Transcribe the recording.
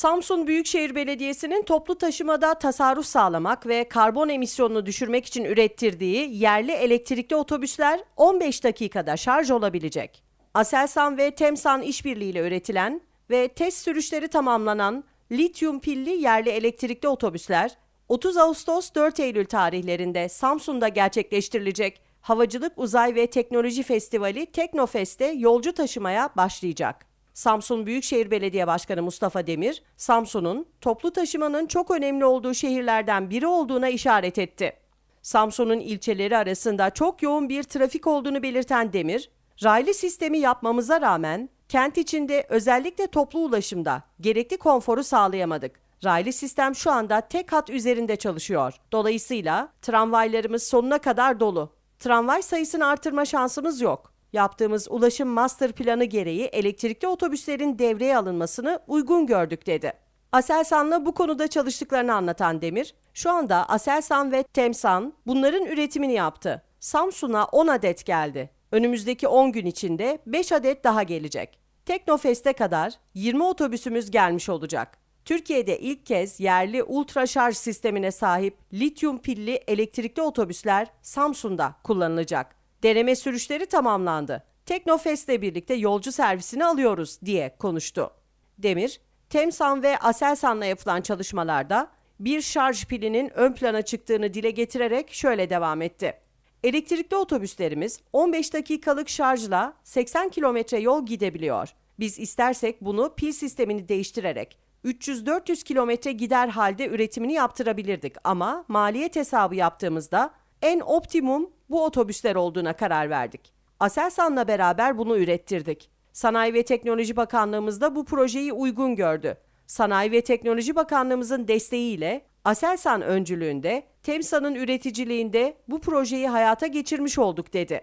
Samsun Büyükşehir Belediyesi'nin toplu taşımada tasarruf sağlamak ve karbon emisyonunu düşürmek için ürettirdiği yerli elektrikli otobüsler 15 dakikada şarj olabilecek. Aselsan ve Temsan işbirliğiyle üretilen ve test sürüşleri tamamlanan lityum pilli yerli elektrikli otobüsler 30 Ağustos 4 Eylül tarihlerinde Samsun'da gerçekleştirilecek Havacılık Uzay ve Teknoloji Festivali Teknofest'te yolcu taşımaya başlayacak. Samsun Büyükşehir Belediye Başkanı Mustafa Demir, Samsun'un toplu taşımanın çok önemli olduğu şehirlerden biri olduğuna işaret etti. Samsun'un ilçeleri arasında çok yoğun bir trafik olduğunu belirten Demir, raylı sistemi yapmamıza rağmen kent içinde özellikle toplu ulaşımda gerekli konforu sağlayamadık. Raylı sistem şu anda tek hat üzerinde çalışıyor. Dolayısıyla tramvaylarımız sonuna kadar dolu. Tramvay sayısını artırma şansımız yok. Yaptığımız ulaşım master planı gereği elektrikli otobüslerin devreye alınmasını uygun gördük dedi. Aselsan'la bu konuda çalıştıklarını anlatan Demir, şu anda Aselsan ve Temsan bunların üretimini yaptı. Samsun'a 10 adet geldi. Önümüzdeki 10 gün içinde 5 adet daha gelecek. Teknofest'e kadar 20 otobüsümüz gelmiş olacak. Türkiye'de ilk kez yerli ultra şarj sistemine sahip lityum pilli elektrikli otobüsler Samsun'da kullanılacak. Deneme sürüşleri tamamlandı. Teknofest'le birlikte yolcu servisini alıyoruz diye konuştu. Demir, Temsan ve Aselsan'la yapılan çalışmalarda bir şarj pilinin ön plana çıktığını dile getirerek şöyle devam etti. Elektrikli otobüslerimiz 15 dakikalık şarjla 80 kilometre yol gidebiliyor. Biz istersek bunu pil sistemini değiştirerek 300-400 kilometre gider halde üretimini yaptırabilirdik ama maliyet hesabı yaptığımızda en optimum bu otobüsler olduğuna karar verdik. Aselsan'la beraber bunu ürettirdik. Sanayi ve Teknoloji Bakanlığımız da bu projeyi uygun gördü. Sanayi ve Teknoloji Bakanlığımızın desteğiyle Aselsan öncülüğünde, Temsa'nın üreticiliğinde bu projeyi hayata geçirmiş olduk dedi.